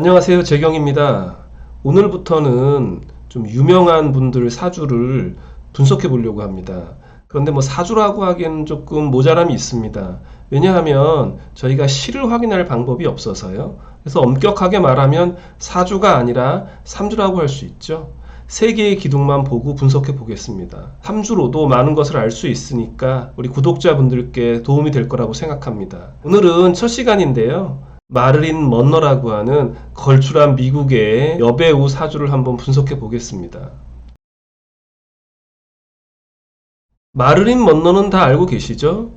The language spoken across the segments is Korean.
안녕하세요. 재경입니다. 오늘부터는 좀 유명한 분들 사주를 분석해 보려고 합니다. 그런데 뭐 사주라고 하기에는 조금 모자람이 있습니다. 왜냐하면 저희가 시를 확인할 방법이 없어서요. 그래서 엄격하게 말하면 사주가 아니라 삼주라고 할 수 있죠. 세 개의 기둥만 보고 분석해 보겠습니다. 삼주로도 많은 것을 알 수 있으니까 우리 구독자분들께 도움이 될 거라고 생각합니다. 오늘은 첫 시간인데요. 마를린 먼너라고 하는 걸출한 미국의 여배우 사주를 한번 분석해 보겠습니다. 마를린 먼너는 다 알고 계시죠?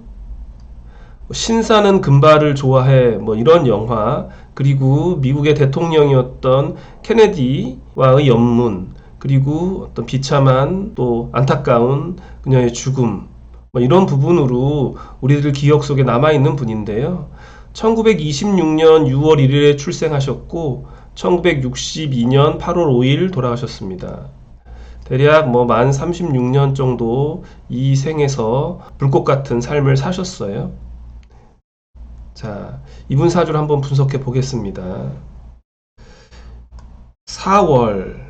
신사는 금발을 좋아해 뭐 이런 영화 그리고 미국의 대통령이었던 케네디와의 연문 그리고 어떤 비참한 또 안타까운 그녀의 죽음 뭐 이런 부분으로 우리들 기억 속에 남아 있는 분인데요. 1926년 6월 1일에 출생하셨고 1962년 8월 5일 돌아가셨습니다. 대략 뭐 만 36년 정도 이 생에서 불꽃 같은 삶을 사셨어요. 자, 이분 사주를 한번 분석해 보겠습니다. 4월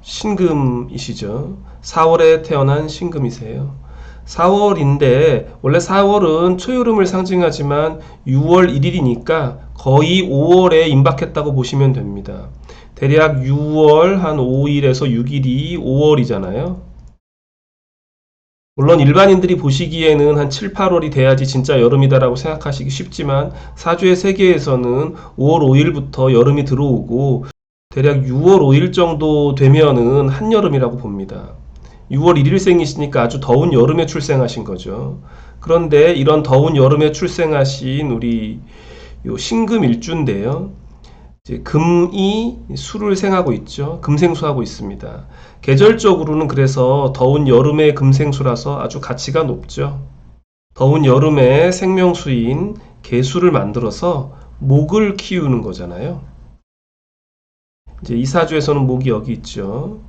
신금이시죠. 4월에 태어난 신금이세요. 4월인데 원래 4월은 초여름을 상징하지만 6월 1일이니까 거의 5월에 임박했다고 보시면 됩니다. 대략 6월 한 5일에서 6일이 5월이잖아요. 물론 일반인들이 보시기에는 한 7, 8월이 돼야지 진짜 여름이다라고 생각하시기 쉽지만 사주의 세계에서는 5월 5일부터 여름이 들어오고 대략 6월 5일 정도 되면은 한여름이라고 봅니다. 6월 1일생이시니까 아주 더운 여름에 출생하신 거죠. 그런데 이런 더운 여름에 출생하신 우리 요 신금 일주인데요. 이제 금이 수를 생하고 있죠. 금생수하고 있습니다. 계절적으로는 그래서 더운 여름의 금생수라서 아주 가치가 높죠. 더운 여름에 생명수인 개수를 만들어서 목을 키우는 거잖아요. 이제 이 사주에서는 목이 여기 있죠.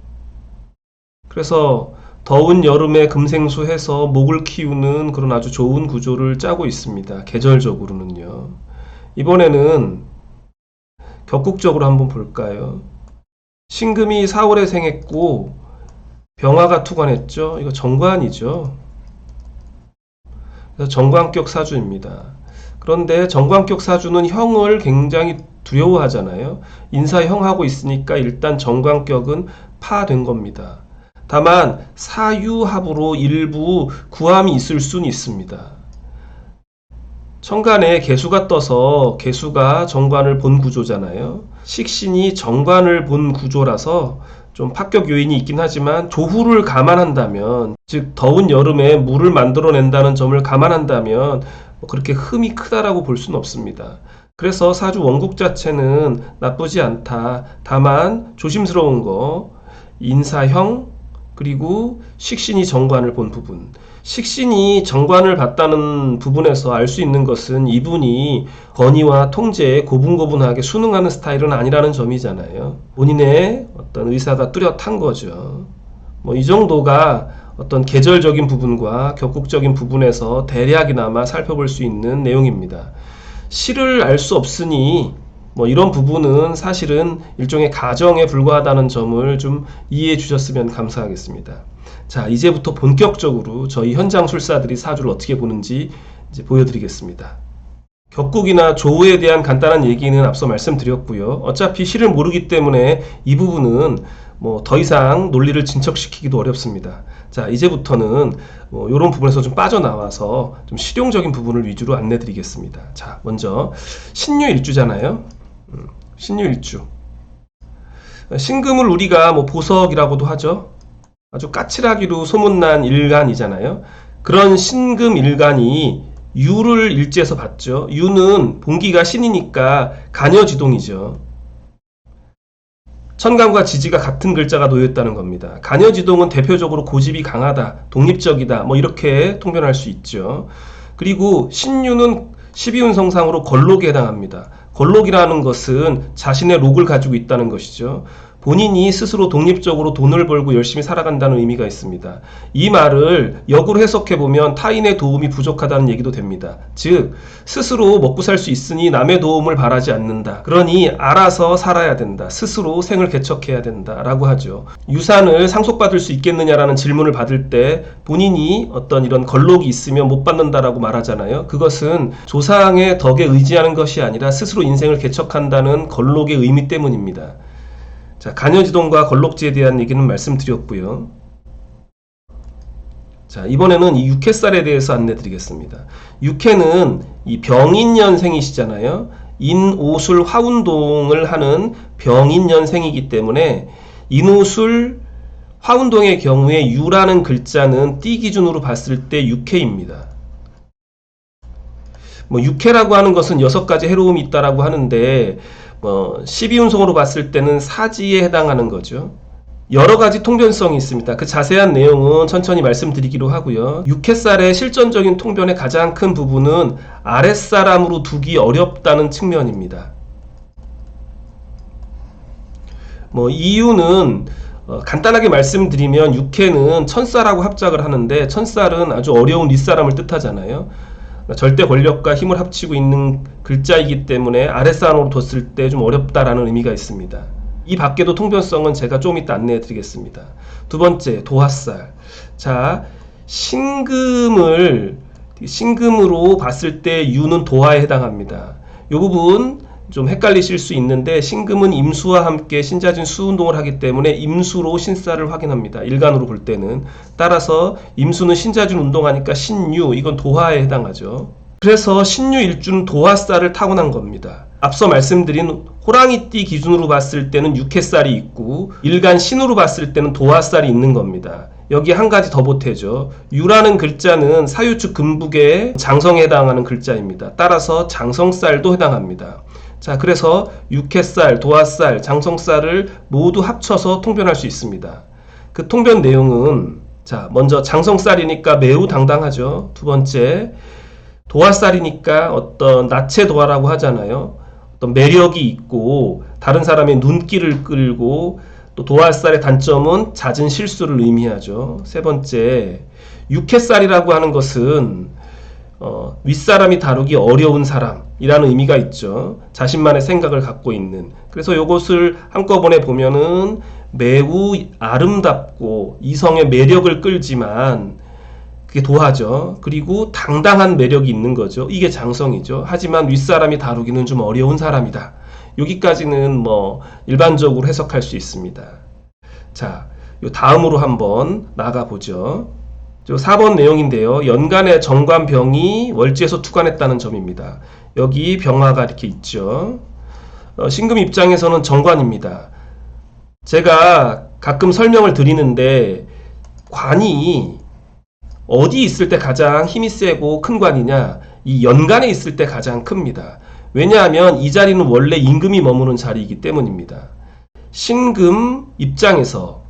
그래서 더운 여름에 금생수 해서 목을 키우는 그런 아주 좋은 구조를 짜고 있습니다. 계절적으로는요. 이번에는 격국적으로 한번 볼까요? 신금이 4월에 생했고 병화가 투관했죠. 이거 정관이죠. 그래서 정관격 사주입니다. 그런데 정관격 사주는 형을 굉장히 두려워하잖아요. 인사형하고 있으니까 일단 정관격은 파된 겁니다. 다만 사유합으로 일부 구함이 있을 수는 있습니다. 천간에 개수가 떠서 개수가 정관을 본 구조잖아요. 식신이 정관을 본 구조라서 좀 합격 요인이 있긴 하지만 조후를 감안한다면 즉 더운 여름에 물을 만들어낸다는 점을 감안한다면 뭐 그렇게 흠이 크다라고 볼 수는 없습니다. 그래서 사주 원국 자체는 나쁘지 않다. 다만 조심스러운 거 인사형 그리고 식신이 정관을 본 부분. 식신이 정관을 봤다는 부분에서 알 수 있는 것은 이분이 건의와 통제에 고분고분하게 순응하는 스타일은 아니라는 점이잖아요. 본인의 어떤 의사가 뚜렷한 거죠. 뭐 이 정도가 어떤 계절적인 부분과 격국적인 부분에서 대략이나마 살펴볼 수 있는 내용입니다. 실을 알 수 없으니 뭐 이런 부분은 사실은 일종의 가정에 불과하다는 점을 좀 이해해 주셨으면 감사하겠습니다. 자, 이제부터 본격적으로 저희 현장 술사들이 사주를 어떻게 보는지 이제 보여드리겠습니다. 격국이나 조우에 대한 간단한 얘기는 앞서 말씀드렸고요. 어차피 실을 모르기 때문에 이 부분은 뭐 더 이상 논리를 진척시키기도 어렵습니다. 자, 이제부터는 뭐 이런 부분에서 좀 빠져나와서 좀 실용적인 부분을 위주로 안내 드리겠습니다. 자, 먼저 신유일주잖아요. 음, 신유일주. 신금을 우리가 뭐 보석이라고도 하죠. 아주 까칠하기로 소문난 일간이잖아요. 그런 신금 일간이 유를 일지에서 봤죠. 유는 봉기가 신이니까 간여지동이죠. 천간과 지지가 같은 글자가 놓였다는 겁니다. 간여지동은 대표적으로 고집이 강하다, 독립적이다, 뭐 이렇게 통변할 수 있죠. 그리고 신유는 12운성상으로 걸록에 해당합니다. 걸록이라는 것은 자신의 록을 가지고 있다는 것이죠. 본인이 스스로 독립적으로 돈을 벌고 열심히 살아간다는 의미가 있습니다. 이 말을 역으로 해석해 보면 타인의 도움이 부족하다는 얘기도 됩니다. 즉, 스스로 먹고 살 수 있으니 남의 도움을 바라지 않는다. 그러니 알아서 살아야 된다. 스스로 생을 개척해야 된다. 라고 하죠. 유산을 상속받을 수 있겠느냐라는 질문을 받을 때 본인이 어떤 이런 걸록이 있으면 못 받는다라고 말하잖아요. 그것은 조상의 덕에 의지하는 것이 아니라 스스로 인생을 개척한다는 걸록의 의미 때문입니다. 자, 간여지동과 걸록지에 대한 얘기는 말씀드렸고요. 자, 이번에는 이 육회살에 대해서 안내 드리겠습니다. 육회는 이 병인년생이시잖아요. 인오술 화운동을 하는 병인년생이기 때문에 인오술 화운동의 경우에 유라는 글자는 띠 기준으로 봤을 때 육회입니다. 뭐 육회라고 하는 것은 여섯 가지 해로움이 있다라고 하는데 뭐 12운송으로 봤을 때는 사지에 해당하는 거죠. 여러 가지 통변성이 있습니다. 그 자세한 내용은 천천히 말씀드리기로 하고요. 육회살의 실전적인 통변의 가장 큰 부분은 아랫사람으로 두기 어렵다는 측면입니다. 뭐 이유는 어, 간단하게 말씀드리면 육회는 천사라고 합작을 하는데 천살은 아주 어려운 윗사람을 뜻하잖아요. 그러니까 절대 권력과 힘을 합치고 있는 글자이기 때문에 아랫사람으로 뒀을 때 좀 어렵다라는 의미가 있습니다. 이 밖에도 통변성은 제가 좀 이따 안내해 드리겠습니다. 두 번째, 도화살. 자, 신금을, 신금으로 봤을 때 유는 도화에 해당합니다. 이 부분 좀 헷갈리실 수 있는데 신금은 임수와 함께 신자진 수운동을 하기 때문에 임수로 신사를 확인합니다. 일간으로 볼 때는 따라서 임수는 신자진 운동하니까 신유 이건 도화에 해당하죠. 그래서 신유 일주는 도화살을 타고난 겁니다. 앞서 말씀드린 호랑이띠 기준으로 봤을 때는 육회살이 있고 일간 신으로 봤을 때는 도화살이 있는 겁니다. 여기 한 가지 더 보태죠. 유라는 글자는 사유축 금북의 장성에 해당하는 글자입니다. 따라서 장성살도 해당합니다. 자, 그래서 육회살, 도화살, 장성살을 모두 합쳐서 통변할 수 있습니다. 그 통변 내용은 자, 먼저 장성살이니까 매우 당당하죠. 두 번째, 도화살이니까 어떤 나체 도화라고 하잖아요. 어떤 매력이 있고 다른 사람의 눈길을 끌고 또 도화살의 단점은 잦은 실수를 의미하죠. 세 번째, 육회살이라고 하는 것은 어, 윗사람이 다루기 어려운 사람이라는 의미가 있죠. 자신만의 생각을 갖고 있는. 그래서 이것을 한꺼번에 보면은 매우 아름답고 이성의 매력을 끌지만 그게 도하죠. 그리고 당당한 매력이 있는 거죠. 이게 장성이죠. 하지만 윗사람이 다루기는 좀 어려운 사람이다. 여기까지는 뭐 일반적으로 해석할 수 있습니다. 자, 요 다음으로 한번 나가 보죠. 4번 내용인데요. 연간의 정관병이 월지에서 투관했다는 점입니다. 여기 병화가 이렇게 있죠. 어, 신금 입장에서는 정관입니다. 제가 가끔 설명을 드리는데 관이 어디 있을 때 가장 힘이 세고 큰 관이냐? 이 연간에 있을 때 가장 큽니다. 왜냐하면 이 자리는 원래 임금이 머무는 자리이기 때문입니다. 신금 입장에서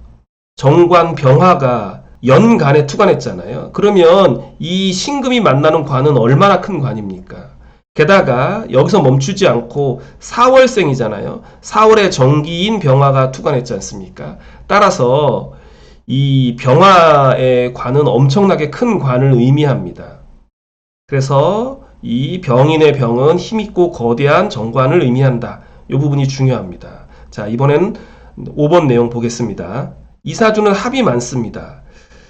정관 병화가 연간에 투관했잖아요. 그러면 이 신금이 만나는 관은 얼마나 큰 관입니까? 게다가 여기서 멈추지 않고 4월생이잖아요. 4월에 정기인 병화가 투관했지 않습니까? 따라서 이 병화의 관은 엄청나게 큰 관을 의미합니다. 그래서 이 병인의 병은 힘있고 거대한 정관을 의미한다. 이 부분이 중요합니다. 자, 이번엔 5번 내용 보겠습니다. 이사주는 합이 많습니다.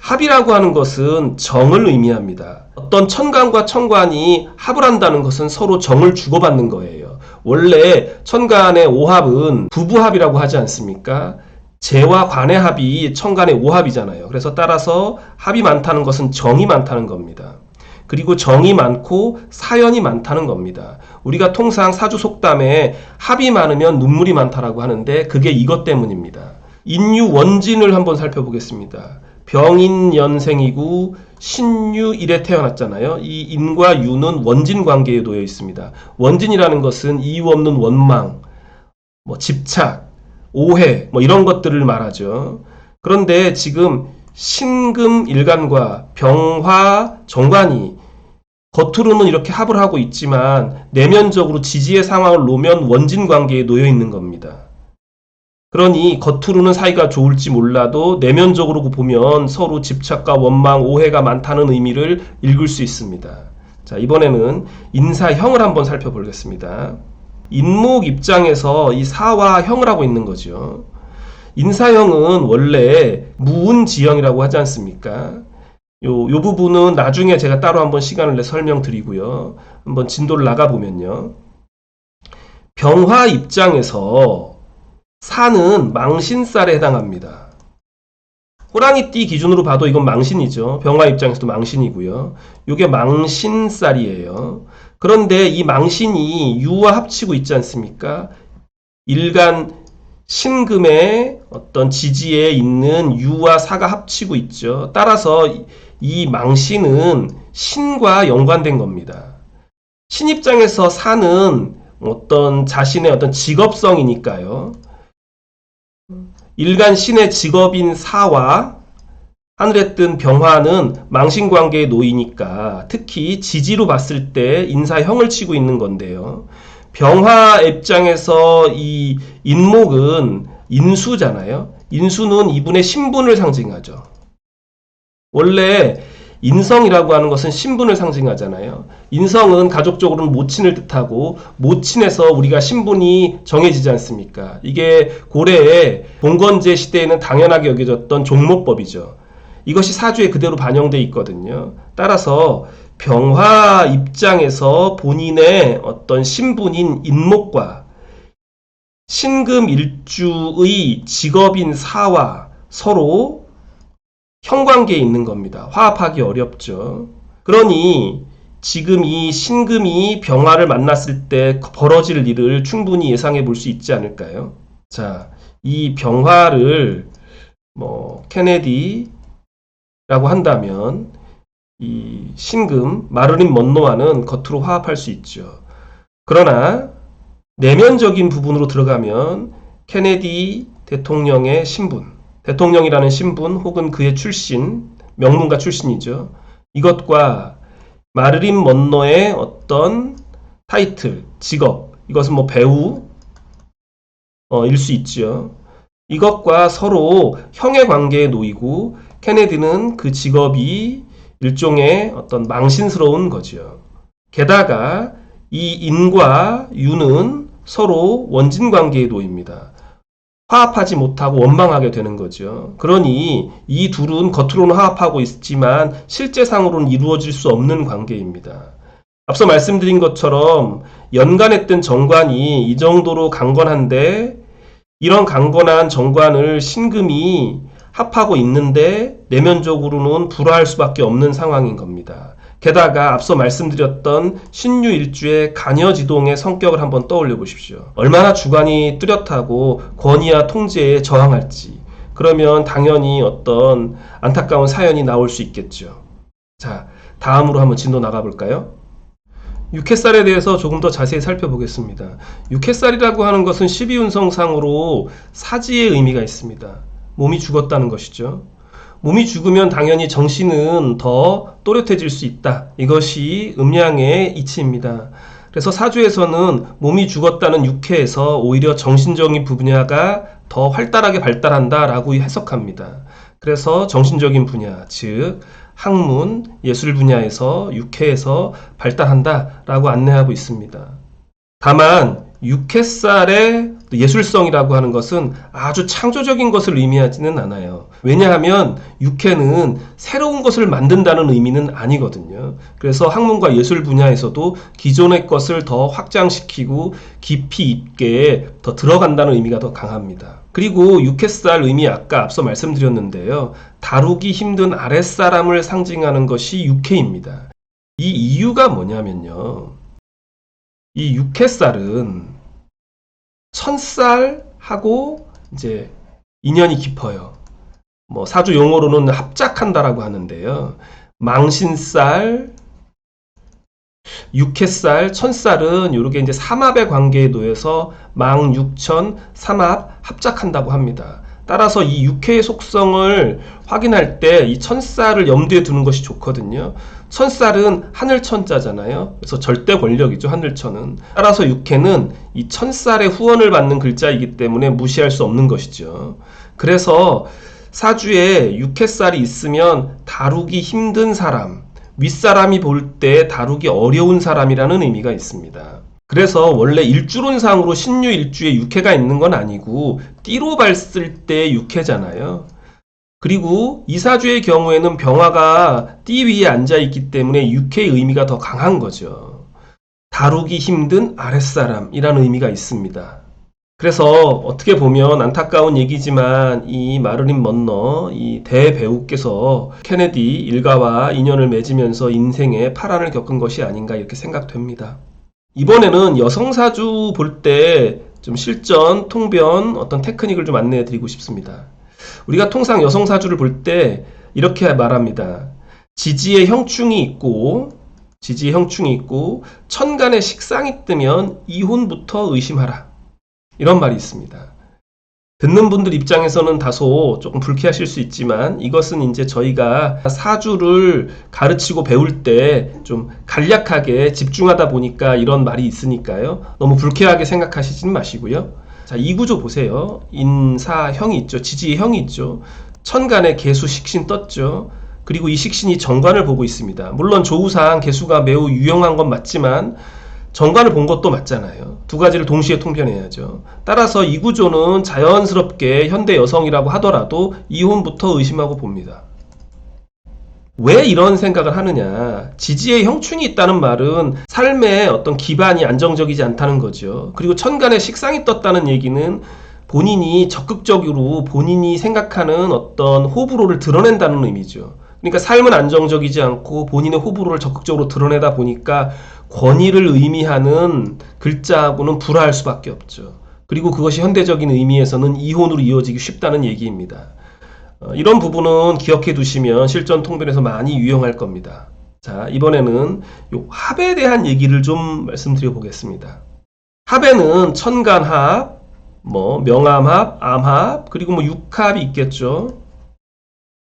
합이라고 하는 것은 정을 의미합니다. 어떤 천간과 천관이 합을 한다는 것은 서로 정을 주고받는 거예요. 원래 천간의 오합은 부부합이라고 하지 않습니까? 재와 관의 합이 천간의 오합이잖아요. 그래서 따라서 합이 많다는 것은 정이 많다는 겁니다. 그리고 정이 많고 사연이 많다는 겁니다. 우리가 통상 사주 속담에 합이 많으면 눈물이 많다라고 하는데 그게 이것 때문입니다. 인유 원진을 한번 살펴보겠습니다. 병인연생이고 신유일에 태어났잖아요. 이 인과 유는 원진 관계에 놓여 있습니다. 원진이라는 것은 이유 없는 원망, 뭐 집착, 오해, 뭐 이런 것들을 말하죠. 그런데 지금 신금 일간과 병화 정관이 겉으로는 이렇게 합을 하고 있지만 내면적으로 지지의 상황을 놓으면 원진 관계에 놓여 있는 겁니다. 그러니 겉으로는 사이가 좋을지 몰라도 내면적으로 보면 서로 집착과 원망, 오해가 많다는 의미를 읽을 수 있습니다. 자, 이번에는 인사형을 한번 살펴보겠습니다. 인목 입장에서 이 사와 형을 하고 있는 거죠. 인사형은 원래 무운지형이라고 하지 않습니까? 요, 요 부분은 나중에 제가 따로 한번 시간을 내 설명드리고요. 한번 진도를 나가보면요. 병화 입장에서 사는 망신살에 해당합니다. 호랑이띠 기준으로 봐도 이건 망신이죠. 병화 입장에서도 망신이고요. 이게 망신살이에요. 그런데 이 망신이 유와 합치고 있지 않습니까? 일간 신금의 어떤 지지에 있는 유와 사가 합치고 있죠. 따라서 이 망신은 신과 연관된 겁니다. 신 입장에서 사는 어떤 자신의 어떤 직업성이니까요. 일간 신의 직업인 사와 하늘에 뜬 병화는 망신 관계에 놓이니까 특히 지지로 봤을 때 인사형을 치고 있는 건데요. 병화 입장에서 이 인목은 인수잖아요. 인수는 이분의 신분을 상징하죠. 원래 인성이라고 하는 것은 신분을 상징하잖아요. 인성은 가족적으로는 모친을 뜻하고 모친에서 우리가 신분이 정해지지 않습니까? 이게 고래의 봉건제 시대에는 당연하게 여겨졌던 종목법이죠. 이것이 사주에 그대로 반영돼 있거든요. 따라서 병화 입장에서 본인의 어떤 신분인 인목과 신금 일주의 직업인 사와 서로 형관계에 있는 겁니다. 화합하기 어렵죠. 그러니 지금 이 신금이 병화를 만났을 때 벌어질 일을 충분히 예상해 볼 수 있지 않을까요? 자, 이 병화를 뭐 케네디라고 한다면 이 신금 마르린 먼노와는 겉으로 화합할 수 있죠. 그러나 내면적인 부분으로 들어가면 케네디 대통령의 신분, 대통령이라는 신분 혹은 그의 출신, 명문가 출신이죠. 이것과 마르린 먼노의 어떤 타이틀, 직업, 이것은 뭐 배우, 어, 일 수 있죠. 이것과 서로 형의 관계에 놓이고 케네디는 그 직업이 일종의 어떤 망신스러운 거지요. 게다가 이 인과 유는 서로 원진 관계에 놓입니다. 화합하지 못하고 원망하게 되는 거죠. 그러니 이 둘은 겉으로는 화합하고 있지만 실제상으로는 이루어질 수 없는 관계입니다. 앞서 말씀드린 것처럼 연간했던 정관이 이 정도로 강건한데 이런 강건한 정관을 신금이 합하고 있는데 내면적으로는 불화할 수밖에 없는 상황인 겁니다. 게다가 앞서 말씀드렸던 신유 일주의 간여지동의 성격을 한번 떠올려 보십시오. 얼마나 주관이 뚜렷하고 권위와 통제에 저항할지. 그러면 당연히 어떤 안타까운 사연이 나올 수 있겠죠. 자, 다음으로 한번 진도 나가볼까요? 육해살에 대해서 조금 더 자세히 살펴보겠습니다. 육해살이라고 하는 것은 12운성상으로 사지의 의미가 있습니다. 몸이 죽었다는 것이죠. 몸이 죽으면 당연히 정신은 더 또렷해질 수 있다. 이것이 음양의 이치입니다. 그래서 사주에서는 몸이 죽었다는 육해에서 오히려 정신적인 분야가 더 활달하게 발달한다라고 해석합니다. 그래서 정신적인 분야, 즉 학문, 예술 분야에서 육해에서 발달한다라고 안내하고 있습니다. 다만 육해살의 예술성이라고 하는 것은 아주 창조적인 것을 의미하지는 않아요. 왜냐하면 육해는 새로운 것을 만든다는 의미는 아니거든요. 그래서 학문과 예술 분야에서도 기존의 것을 더 확장시키고 깊이 있게 더 들어간다는 의미가 더 강합니다. 그리고 육해살 의미 아까 앞서 말씀드렸는데요. 다루기 힘든 아랫사람을 상징하는 것이 육해입니다. 이 이유가 뭐냐면요. 이 육해살은 천쌀하고 이제 인연이 깊어요. 뭐 사주 용어로는 합작한다라고 하는데요. 망신쌀, 육해쌀, 천쌀은 이렇게 이제 삼합의 관계에 놓여서 망, 육천, 삼합 합작한다고 합니다. 따라서 이 육해의 속성을 확인할 때 이 천쌀을 염두에 두는 것이 좋거든요. 천쌀은 하늘천자잖아요. 그래서 절대 권력이죠, 하늘천은. 따라서 육해는 이 천쌀의 후원을 받는 글자이기 때문에 무시할 수 없는 것이죠. 그래서 사주에 육해쌀이 있으면 다루기 힘든 사람, 윗사람이 볼 때 다루기 어려운 사람이라는 의미가 있습니다. 그래서 원래 일주론상으로 신유 일주에 육해가 있는 건 아니고 띠로 봤을 때 육해잖아요. 그리고 이사주의 경우에는 병화가 띠 위에 앉아 있기 때문에 육해의 의미가 더 강한 거죠. 다루기 힘든 아랫사람이라는 의미가 있습니다. 그래서 어떻게 보면 안타까운 얘기지만 이 마르린 먼너 이 대배우께서 케네디 일가와 인연을 맺으면서 인생의 파란을 겪은 것이 아닌가 이렇게 생각됩니다. 이번에는 여성사주 볼 때 좀 실전, 통변, 어떤 테크닉을 좀 안내해 드리고 싶습니다. 우리가 통상 여성사주를 볼 때 이렇게 말합니다. 지지의 형충이 있고, 지지의 형충이 있고, 천간에 식상이 뜨면 이혼부터 의심하라. 이런 말이 있습니다. 듣는 분들 입장에서는 다소 조금 불쾌하실 수 있지만 이것은 이제 저희가 사주를 가르치고 배울 때 좀 간략하게 집중하다 보니까 이런 말이 있으니까요. 너무 불쾌하게 생각하시진 마시고요. 자, 이 구조 보세요. 인사형이 있죠. 지지의 형이 있죠. 천간에 개수 식신 떴죠. 그리고 이 식신이 정관을 보고 있습니다. 물론 조우상 개수가 매우 유용한 건 맞지만 정관을 본 것도 맞잖아요. 두 가지를 동시에 통변해야죠. 따라서 이 구조는 자연스럽게 현대 여성이라고 하더라도 이혼부터 의심하고 봅니다. 왜 이런 생각을 하느냐? 지지의 형충이 있다는 말은 삶의 어떤 기반이 안정적이지 않다는 거죠. 그리고 천간에 식상이 떴다는 얘기는 본인이 적극적으로 본인이 생각하는 어떤 호불호를 드러낸다는 의미죠. 그러니까 삶은 안정적이지 않고 본인의 호불호를 적극적으로 드러내다 보니까 권위를 의미하는 글자하고는 불화할 수밖에 없죠. 그리고 그것이 현대적인 의미에서는 이혼으로 이어지기 쉽다는 얘기입니다. 어, 이런 부분은 기억해 두시면 실전 통변에서 많이 유용할 겁니다. 자, 이번에는 요 합에 대한 얘기를 좀 말씀드려 보겠습니다. 합에는 천간합, 뭐 명암합, 암합, 그리고 뭐 육합이 있겠죠.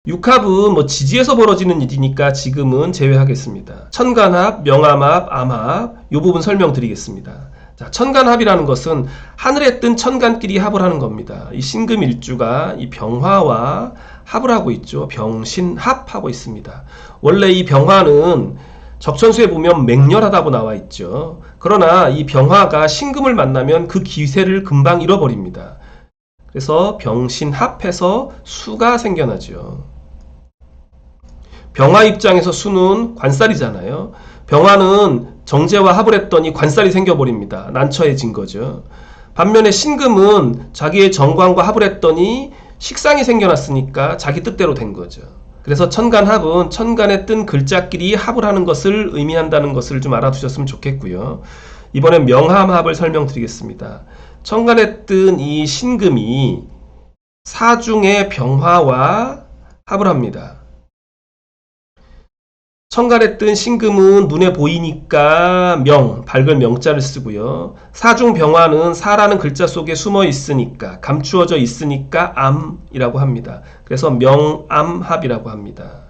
육합은 뭐 지지에서 벌어지는 일이니까 지금은 제외하겠습니다. 천간합, 명암합, 암합 요 부분 설명드리겠습니다. 자, 천간합이라는 것은 하늘에 뜬 천간끼리 합을 하는 겁니다. 이 신금일주가 이 병화와 합을 하고 있죠. 병신합하고 있습니다. 원래 이 병화는 적천수에 보면 맹렬하다고 나와 있죠. 그러나 이 병화가 신금을 만나면 그 기세를 금방 잃어버립니다. 그래서 병신합해서 수가 생겨나죠. 병화 입장에서 수는 관살이잖아요. 병화는 정제와 합을 했더니 관살이 생겨버립니다. 난처해진 거죠. 반면에 신금은 자기의 정관과 합을 했더니 식상이 생겨났으니까 자기 뜻대로 된 거죠. 그래서 천간합은 천간에 뜬 글자끼리 합을 하는 것을 의미한다는 것을 좀 알아두셨으면 좋겠고요. 이번엔 명함합을 설명드리겠습니다. 천간에 뜬 이 신금이 사중의 병화와 합을 합니다. 천간에 뜬 신금은 눈에 보이니까 명, 밝은 명자를 쓰고요. 사중 병화는 사라는 글자 속에 숨어 있으니까, 감추어져 있으니까 암이라고 합니다. 그래서 명암합이라고 합니다.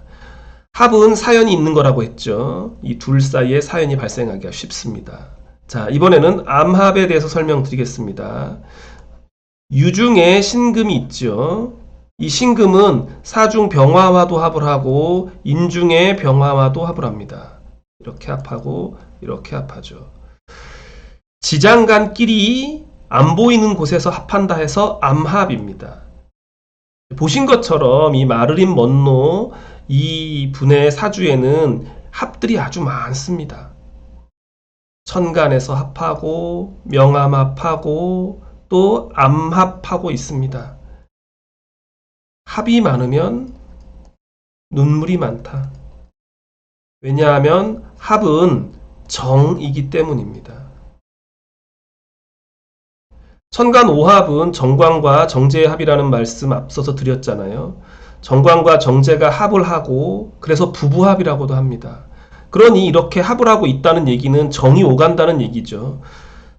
합은 사연이 있는 거라고 했죠. 이 둘 사이에 사연이 발생하기가 쉽습니다. 자, 이번에는 암합에 대해서 설명드리겠습니다. 유중에 신금이 있죠. 이 신금은 사중 병화와도 합을 하고 인중의 병화와도 합을 합니다. 이렇게 합하고 이렇게 합하죠. 지장간끼리 안 보이는 곳에서 합한다 해서 암합입니다. 보신 것처럼 이 마르린 먼노 이 분의 사주에는 합들이 아주 많습니다. 천간에서 합하고 명암합하고 또 암합하고 있습니다. 합이 많으면 눈물이 많다. 왜냐하면 합은 정이기 때문입니다. 천간 오합은 정관과 정제의 합이라는 말씀 앞서서 드렸잖아요. 정관과 정제가 합을 하고 그래서 부부합이라고도 합니다. 그러니 이렇게 합을 하고 있다는 얘기는 정이 오간다는 얘기죠.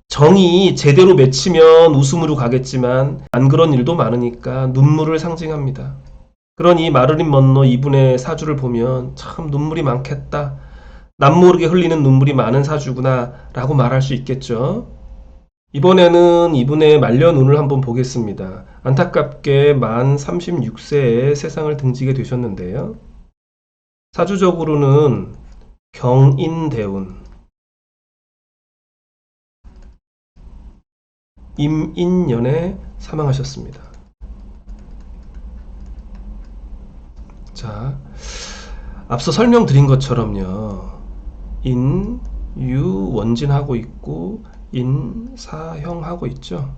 정이 제대로 맺히면 웃음으로 가겠지만 안 그런 일도 많으니까 눈물을 상징합니다. 그러니 마르린 먼로 이분의 사주를 보면 참 눈물이 많겠다. 남모르게 흘리는 눈물이 많은 사주구나 라고 말할 수 있겠죠. 이번에는 이분의 말년운을 한번 보겠습니다. 안타깝게 만 36세에 세상을 등지게 되셨는데요. 사주적으로는 경인대운, 임인년에 사망하셨습니다. 자, 앞서 설명드린 것처럼요. 인, 유, 원진하고 있고 인, 사, 형하고 있죠.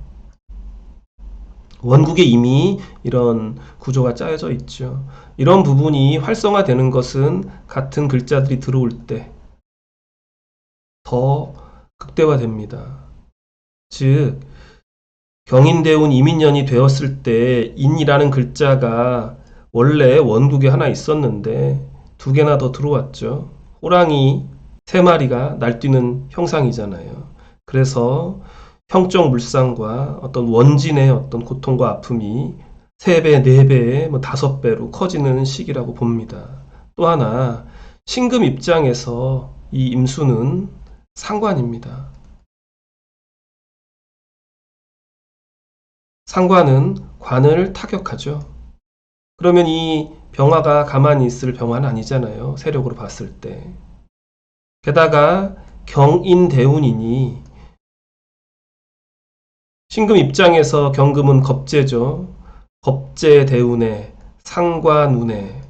원국에 이미 이런 구조가 짜여져 있죠. 이런 부분이 활성화되는 것은 같은 글자들이 들어올 때 더 극대화됩니다. 즉, 경인대운 이민년이 되었을 때 인이라는 글자가 원래 원국에 하나 있었는데 두 개나 더 들어왔죠. 호랑이 세 마리가 날뛰는 형상이잖아요. 그래서 형적 물상과 어떤 원진의 어떤 고통과 아픔이 세 배, 네 배, 뭐 다섯 배로 커지는 시기라고 봅니다. 또 하나 신금 입장에서 이 임수는 상관입니다. 상관은 관을 타격하죠. 그러면 이 병화가 가만히 있을 병화는 아니잖아요. 세력으로 봤을 때. 게다가 경인대운이니 신금 입장에서 경금은 겁재죠. 겁재대운에 상관운에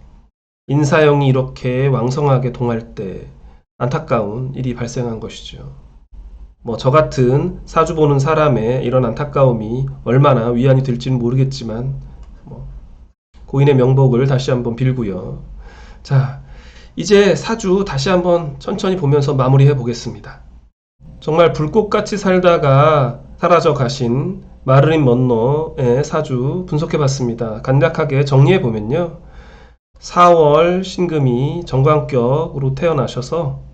인사형이 이렇게 왕성하게 동할 때 안타까운 일이 발생한 것이죠. 뭐 저 같은 사주 보는 사람의 이런 안타까움이 얼마나 위안이 될지는 모르겠지만 뭐 고인의 명복을 다시 한번 빌고요. 자, 이제 사주 다시 한번 천천히 보면서 마무리해 보겠습니다. 정말 불꽃같이 살다가 사라져 가신 마르린 먼노의 사주 분석해 봤습니다. 간략하게 정리해 보면요. 4월 신금이 정관격으로 태어나셔서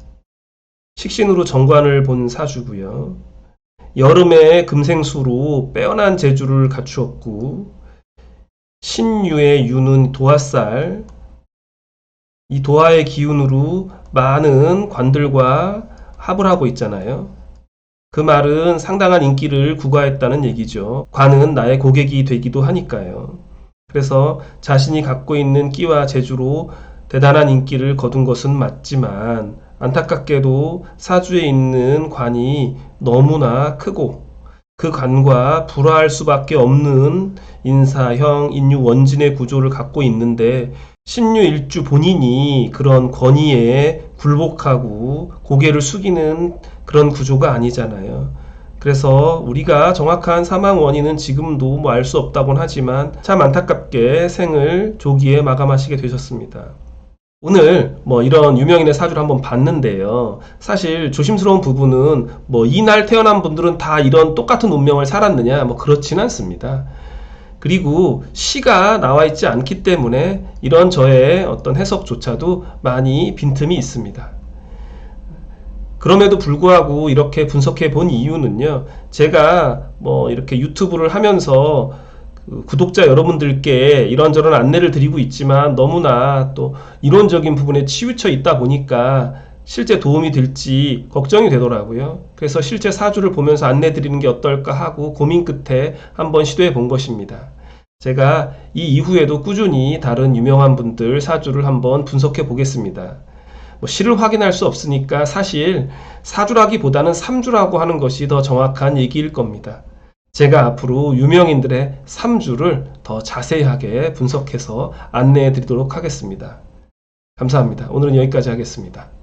식신으로 정관을 본 사주고요. 여름에 금생수로 빼어난 재주를 갖추었고 신유의 유는 도화살 이 도화의 기운으로 많은 관들과 합을 하고 있잖아요. 그 말은 상당한 인기를 구가했다는 얘기죠. 관은 나의 고객이 되기도 하니까요. 그래서 자신이 갖고 있는 끼와 재주로 대단한 인기를 거둔 것은 맞지만 안타깝게도 사주에 있는 관이 너무나 크고 그 관과 불화할 수밖에 없는 인사형, 인유, 원진의 구조를 갖고 있는데 신유 일주 본인이 그런 권위에 굴복하고 고개를 숙이는 그런 구조가 아니잖아요. 그래서 우리가 정확한 사망 원인은 지금도 뭐 알 수 없다곤 하지만 참 안타깝게 생을 조기에 마감하시게 되셨습니다. 오늘 뭐 이런 유명인의 사주를 한번 봤는데요. 사실 조심스러운 부분은 뭐 이날 태어난 분들은 다 이런 똑같은 운명을 살았느냐 뭐 그렇진 않습니다. 그리고 시가 나와 있지 않기 때문에 이런 저의 어떤 해석조차도 많이 빈틈이 있습니다. 그럼에도 불구하고 이렇게 분석해 본 이유는요. 제가 뭐 이렇게 유튜브를 하면서 그 구독자 여러분들께 이런저런 안내를 드리고 있지만 너무나 또 이론적인 부분에 치우쳐 있다 보니까 실제 도움이 될지 걱정이 되더라고요. 그래서 실제 사주를 보면서 안내 드리는 게 어떨까 하고 고민 끝에 한번 시도해 본 것입니다. 제가 이 이후에도 꾸준히 다른 유명한 분들 사주를 한번 분석해 보겠습니다. 뭐 시를 확인할 수 없으니까 사실 사주라기보다는 삼주라고 하는 것이 더 정확한 얘기일 겁니다. 제가 앞으로 유명인들의 3주를 더 자세하게 분석해서 안내해 드리도록 하겠습니다. 감사합니다. 오늘은 여기까지 하겠습니다.